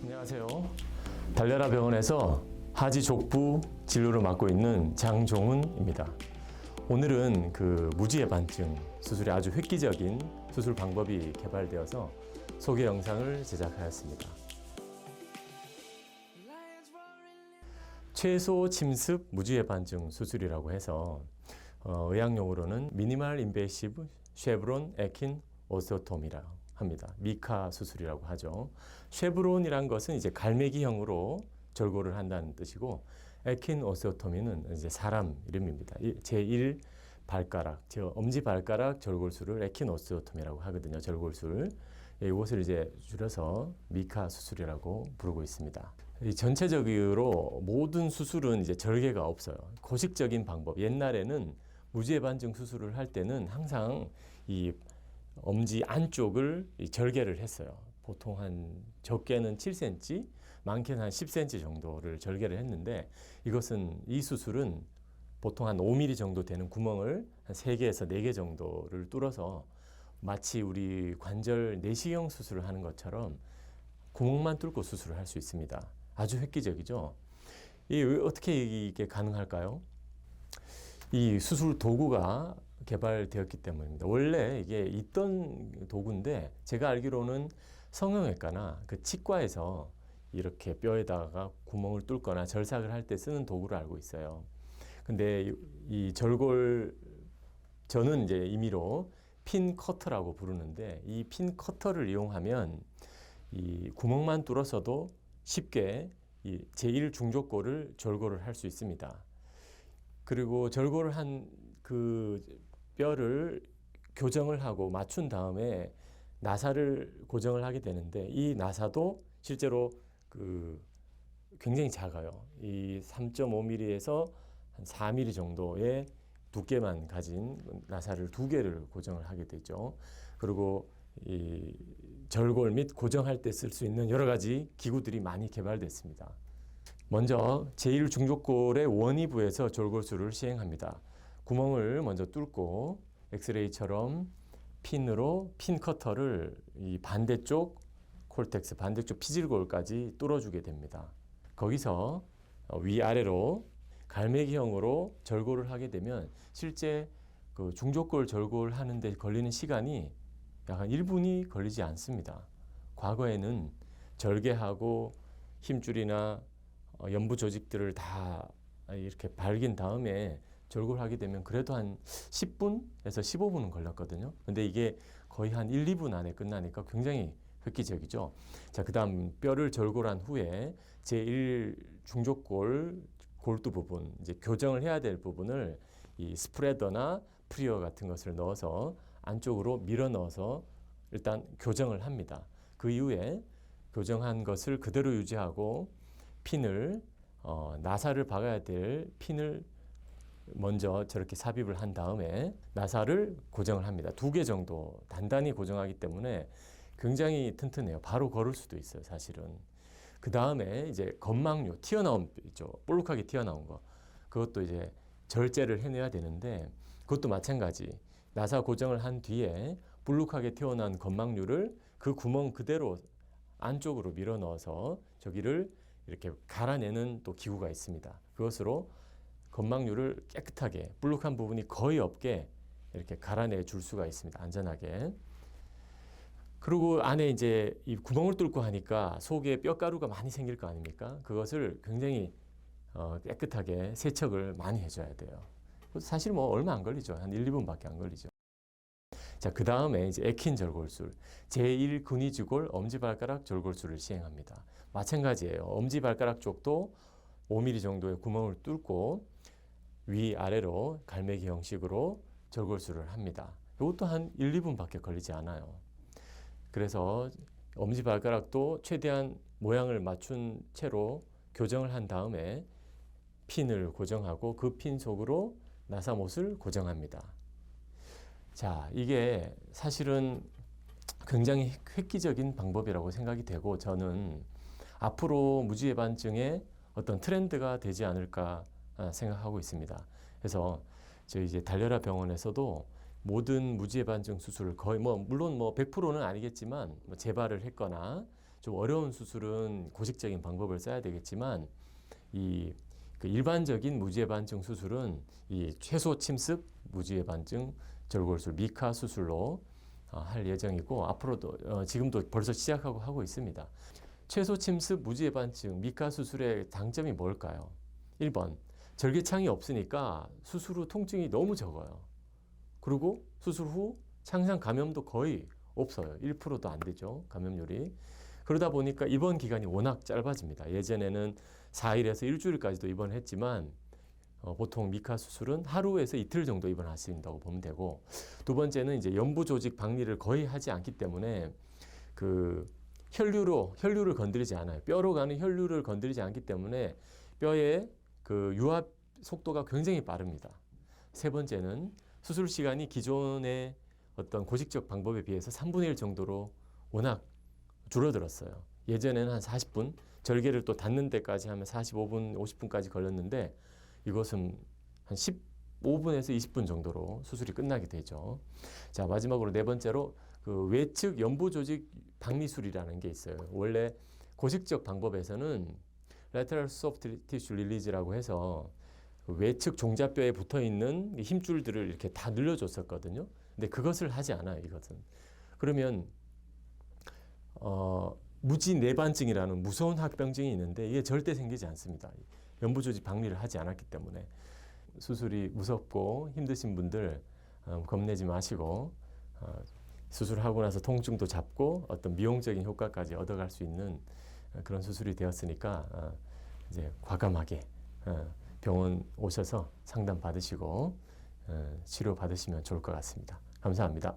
안녕하세요. 달려라 병원에서 하지 족부 진료를 맡고 있는 장종훈입니다. 오늘은 그 무지해반증 수술의 아주 획기적인 수술 방법이 개발되어서 소개 영상을 제작하였습니다. 최소 침습 무지해반증 수술이라고 해서 어, 의학 용어로는 미니멀 인베이시브 쉐브론 에킨 오스토톰이라고 합니다. 미카 수술이라고 하죠. 쉐브론이란 것은 이제 갈매기형으로 절골을 한다는 뜻이고 에킨 오스토토미는 이제 사람 이름입니다. 제1 발가락, 저 엄지 발가락 절골술을 에킨 오스토토미라고 하거든요. 절골술. 예, 이것을 이제 줄여서 미카 수술이라고 부르고 있습니다. 이 전체적으로 모든 수술은 이제 절개가 없어요. 고식적인 방법. 옛날에는 무지해 반증 수술을 할 때는 항상 이 엄지 안쪽을 이 절개를 했어요. 보통 한 적게는 7cm, 많게는 한 10cm 정도를 절개를 했는데 이것은 이 수술은 보통 한 5mm 정도 되는 구멍을 한 3개에서 4개 정도를 뚫어서 마치 우리 관절 내시경 수술을 하는 것처럼 구멍만 뚫고 수술을 할 수 있습니다. 아주 획기적이죠. 이 어떻게 이게 가능할까요? 이 수술 도구가 개발되었기 때문입니다. 원래 이게 있던 도구인데 제가 알기로는 성형외과나 그 치과에서 이렇게 뼈에다가 구멍을 뚫거나 절삭을 할 때 쓰는 도구를 알고 있어요. 근데 이 절골 저는 이제 임의로 핀 커터라고 부르는데 이 핀 커터를 이용하면 이 구멍만 뚫어서도 쉽게 이 제1 중족골을 절골을 할 수 있습니다. 그리고 절골을 한 그 뼈를 교정을 하고 맞춘 다음에 나사를 고정을 하게 되는데 이 나사도 실제로 그 굉장히 작아요. 이 3.5mm에서 한 4mm 정도의 두께만 가진 나사를 두 개를 고정을 하게 되죠. 그리고 이 절골 및 고정할 때 쓸 수 있는 여러 가지 기구들이 많이 개발됐습니다. 먼저 제1 중족골의 원위부에서 절골술을 시행합니다. 구멍을 먼저 뚫고 엑스레이처럼 핀으로 핀 커터를 이 반대쪽 콜텍스 반대쪽 피질골까지 뚫어주게 됩니다. 거기서 위아래로 갈매기형으로 절골을 하게 되면 실제 그 중족골 절골 하는데 걸리는 시간이 약 한 1분이 걸리지 않습니다. 과거에는 절개하고 힘줄이나 어, 연부 조직들을 다 이렇게 밝인 다음에 절골하게 되면 그래도 한 10분에서 15분은 걸렸거든요. 근데 이게 거의 한 1, 2분 안에 끝나니까 굉장히 획기적이죠. 자, 그 다음 뼈를 절골한 후에 제1 중족골 골두 부분, 이제 교정을 해야 될 부분을 이 스프레더나 프리어 같은 것을 넣어서 안쪽으로 밀어 넣어서 일단 교정을 합니다. 그 이후에 교정한 것을 그대로 유지하고 핀을 어, 나사를 박아야 될 핀을 먼저 저렇게 삽입을 한 다음에 나사를 고정을 합니다. 두 개 정도 단단히 고정하기 때문에 굉장히 튼튼해요. 바로 걸을 수도 있어요, 사실은. 그 다음에 이제 건망류, 튀어나온 뼈 있죠. 볼록하게 튀어나온 거. 그것도 이제 절제를 해내야 되는데 그것도 마찬가지. 나사 고정을 한 뒤에 볼록하게 튀어나온 건망류를 그 구멍 그대로 안쪽으로 밀어 넣어서 저기를 이렇게 갈아내는 또 기구가 있습니다. 그것으로 건망류를 깨끗하게 볼록한 부분이 거의 없게 이렇게 갈아내 줄 수가 있습니다. 안전하게. 그리고 안에 이제 이 구멍을 뚫고 하니까 속에 뼈가루가 많이 생길 거 아닙니까? 그것을 굉장히 어, 깨끗하게 세척을 많이 해줘야 돼요. 사실 뭐 얼마 안 걸리죠. 한 1, 2분밖에 안 걸리죠. 자, 그 다음에 이제 에킨 절골술, 제1 근위주골 엄지발가락 절골술을 시행합니다. 마찬가지예요. 엄지발가락 쪽도 5mm 정도의 구멍을 뚫고 위아래로 갈매기 형식으로 절골술을 합니다. 이것도 한 1, 2분밖에 걸리지 않아요. 그래서 엄지발가락도 최대한 모양을 맞춘 채로 교정을 한 다음에 핀을 고정하고 그 핀 속으로 나사못을 고정합니다. 자, 이게 사실은 굉장히 획기적인 방법이라고 생각이 되고 저는 앞으로 무지해반증의 어떤 트렌드가 되지 않을까 생각하고 있습니다. 그래서 저희 이제 달려라 병원에서도 모든 무지해반증 수술을 거의 뭐 물론 뭐 100%는 아니겠지만 뭐 재발을 했거나 좀 어려운 수술은 고식적인 방법을 써야 되겠지만 이 그 일반적인 무지해반증 수술은 이 최소 침습 무지해반증 절골술 미카 수술로 어, 할 예정이고 앞으로도 어, 지금도 벌써 시작하고 하고 있습니다. 최소 침습 무지해반증 미카 수술의 장점이 뭘까요? 1번 절개창이 없으니까 수술 후 통증이 너무 적어요. 그리고 수술 후 창상 감염도 거의 없어요. 1%도 안 되죠. 감염률이. 그러다 보니까 입원 기간이 워낙 짧아집니다. 예전에는 4일에서 일주일까지도 입원했지만 어, 보통 미카 수술은 하루에서 이틀 정도 입원하신다고 보면 되고 두 번째는 이제 연부 조직 박리를 거의 하지 않기 때문에 그 혈류로 혈류를 건드리지 않아요. 뼈로 가는 혈류를 건드리지 않기 때문에 뼈의 그 유합 속도가 굉장히 빠릅니다. 세 번째는 수술 시간이 기존의 어떤 고식적 방법에 비해서 3분의 1 정도로 워낙 줄어들었어요. 예전에는 한 40분, 절개를 또 닫는 데까지 하면 45분, 50분까지 걸렸는데 이것은 한 15분에서 20분 정도로 수술이 끝나게 되죠. 자, 마지막으로 네 번째로 그 외측 연부 조직 박리술이라는 게 있어요. 원래 고식적 방법에서는 lateral soft tissue release라고 해서 그 외측 종자뼈에 붙어 있는 힘줄들을 이렇게 다 늘려줬었거든요. 근데 그것을 하지 않아요, 이것은. 그러면 어, 무지 내반증이라는 무서운 합병증이 있는데 이게 절대 생기지 않습니다. 연부 조직 박리를 하지 않았기 때문에 수술이 무섭고 힘드신 분들 어, 겁내지 마시고 어, 수술하고 나서 통증도 잡고 어떤 미용적인 효과까지 얻어갈 수 있는 어, 그런 수술이 되었으니까 어, 이제 과감하게 어, 병원 오셔서 상담 받으시고 어, 치료 받으시면 좋을 것 같습니다. 감사합니다.